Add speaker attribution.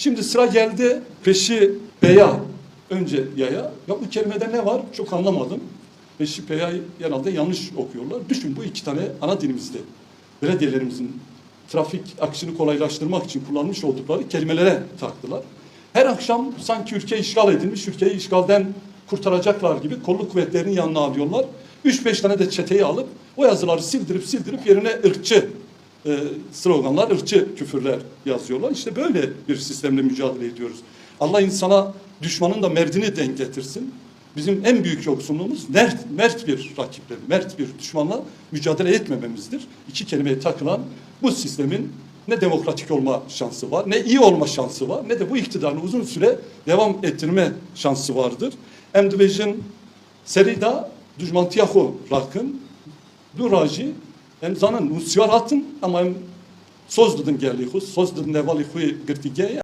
Speaker 1: Şimdi sıra geldi peşi beya. Önce yaya. Ya bu kelimede ne var? Çok anlamadım. Peşi beyayı herhalde yanlış okuyorlar. Düşün bu iki tane ana dilimizde. Belediyelerimizin trafik akışını kolaylaştırmak için kullanmış oldukları kelimelere taktılar. Her akşam sanki ülke işgal edilmiş, ülkeyi işgalden kurtaracaklar gibi kolluk kuvvetlerinin yanına alıyorlar. 3-5 tane de çeteyi alıp o yazıları sildirip sildirip yerine ırkçı e, sloganlar, ırkçı küfürler yazıyorlar. İşte böyle bir sistemle mücadele ediyoruz. Allah insana düşmanın da merdini denk getirsin. Bizim en büyük yoksunluğumuz mert, mert bir rakiple, mert bir düşmanla mücadele etmememizdir. İki kelimeye takılan bu sistemin ne demokratik olma şansı var, ne iyi olma şansı var, ne de bu iktidarını uzun süre devam ettirme şansı vardır. Em dibêjin serî da dijmantiya xwe em zanin nûsiyar hatin ama em soz didin gelî xwe, soz didin nevalî xwe girtîgehê